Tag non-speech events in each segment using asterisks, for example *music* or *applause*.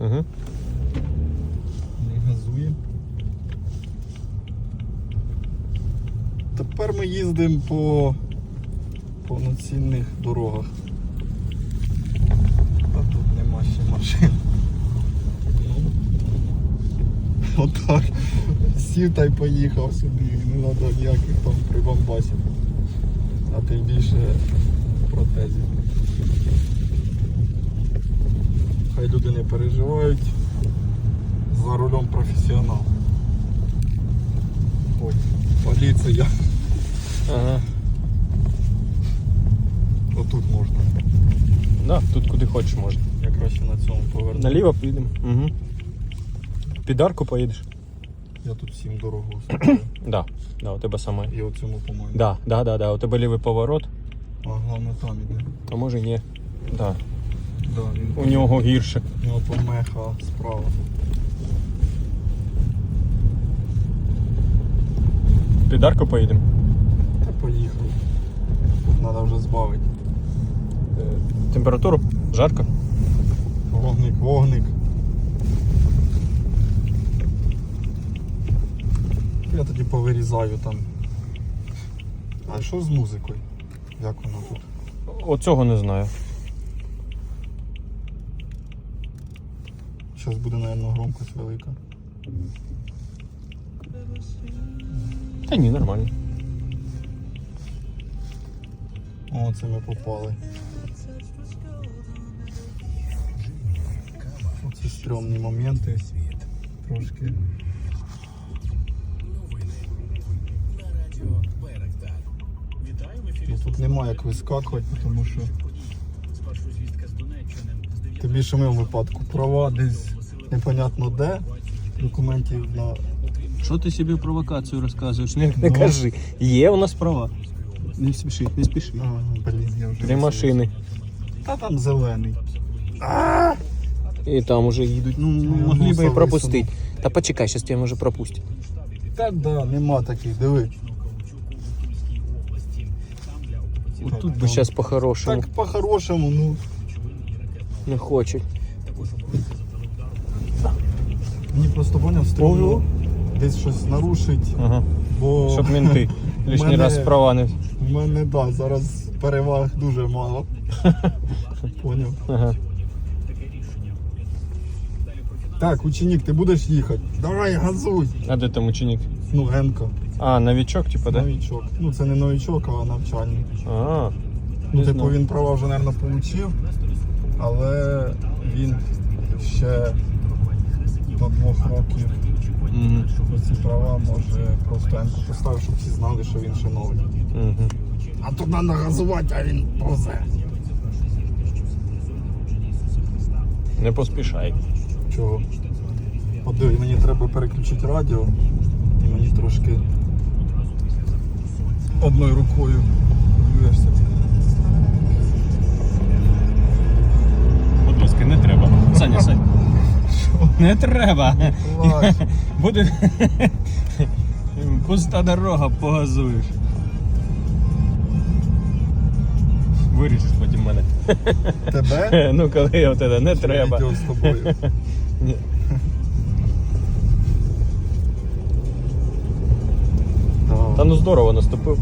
Угу. Не газує. Тепер ми їздимо по повноцінних дорогах. А тут нема ще машин. Отак. Сів та й поїхав собі, не треба ніяких там прибамбасів. А тим більше протезів. Хай люди не переживають. За рулем професіонал. Ой, поліція. Ага. Отут можна. Да, тут куди хочеш можна. Я краще на цьому поверну. Наліво поїдемо. Угу. Під арку поїдеш? Я тут всім дорогу *clears throat* уступаю. Да. Да, у тебе саме. І оцьому, по-моєму. Да, да, да, да. У тебе лівий поворот, А головне там іде. а може ні. Да. Да, він У нього гірше. у нього помеха справа. Під арку поїдемо. Та поїхав. Треба вже збавити. Температуру? Жарко? Вогник, вогник. Я тоді повирізаю там. А що з музикою? Як воно тут? Оцього не знаю. Зараз буде, мабуть, громкость велика. Та ні, нормально. О, це ми попали. Оці стрьомні моменти. Трошки. Ну, тут немає як вискакувати, тому що. Тим більше ми в випадку права десь непонятно де. Документів на Що ти собі провокацію розказуєш? Не, не кажи. Є у нас права. Не спіши, не спіши. А, блін, я вже Три машини. Та там зелений. І там уже їдуть. Ну, Ну, могли би і пропустити. Та почекай, зараз тебе може пропустять. Так, да, нема таких, диви. От тут би зараз по-хорошому. Так по-хорошому, ну. Не хочуть. Мені просто поняв, стрімно десь щось нарушить, Ага. бо Щоб мінти *laughs* лишній мене- раз права не. в мене да, зараз переваг дуже мало. *laughs* Поняв. Ага. Так, ученик, ти будеш їхати. Давай, газуй. А де там ученик? Ну, Енко, А, новичок, типа, да? новічок. Ну, це не новічок, а навчальний. А, Ну, типу, знаю. він права вже, мабуть, отримав, але він ще до двох років Мгм. ці права може просто Енку поставив, щоб всі знали, що він ще новий. Мгм. А тут треба газувати, а він позе. Не поспішай. Чого? От мені треба переключити радіо, і мені трошки одною рукою рухаєшся. Не треба. *laughs* Буде пуста дорога, погазуєш. Виріжеш потім мене. Тебе? *laughs* Ну, коли я от це не треба. Відео з тобою. *laughs* Ні. Та ну здорово наступив.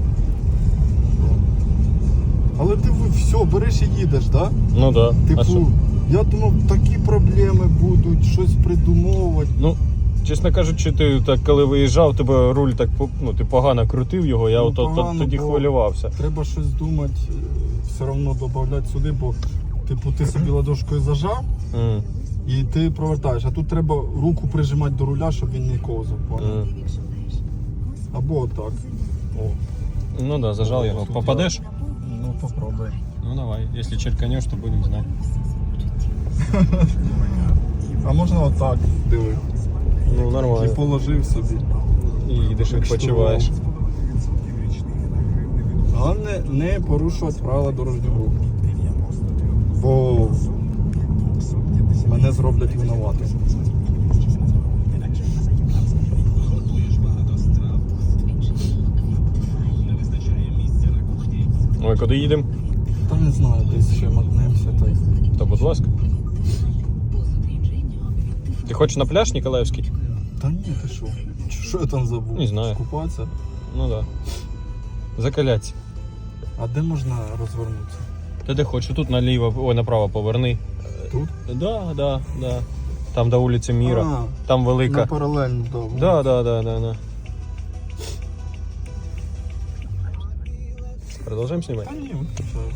Але ти все, береш і їдеш, так? Да? Ну да. Типу, я думав, такі проблеми будуть, щось придумовувати. Ну, чесно кажучи, ти так коли виїжджав, тебе руль так ну, ти погано крутив його, я Ну, от, от- тоді хвилювався. Треба щось думати, е, все одно додати сюди, бо типу ти собі ладошкою зажав М, і ти провертаєш. А тут треба руку прижимати до руля, щоб він не ковзав. м. Або отак. О, Ну да, зажав його. Попадеш? ну попробуй. Ну давай. Если черканешь, то будем знать. А можна отак, диви. Ну нормально. І положив собі. І їдеш відпочиваєш. Головне не порушувати правила дорожнього руху. Бо мене зроблять винуватим. Ой, куди їдемо? Та не знаю, десь ще мотнемося та. Будь ласка. Ти хочеш на пляж Ніколаївський? Та ні, ти що? Що я там забув? Не знаю. Купатися? Ну да. Закаляться. А де можна розвернутися? Та де хочеш, тут наліво, ой, направо поверни. Тут? Да, да, да. Там до вулиці Міра. А, Там велика. на паралельно до. Да, да, да, да, да. Продолжаем снимать? Ні, виключаю.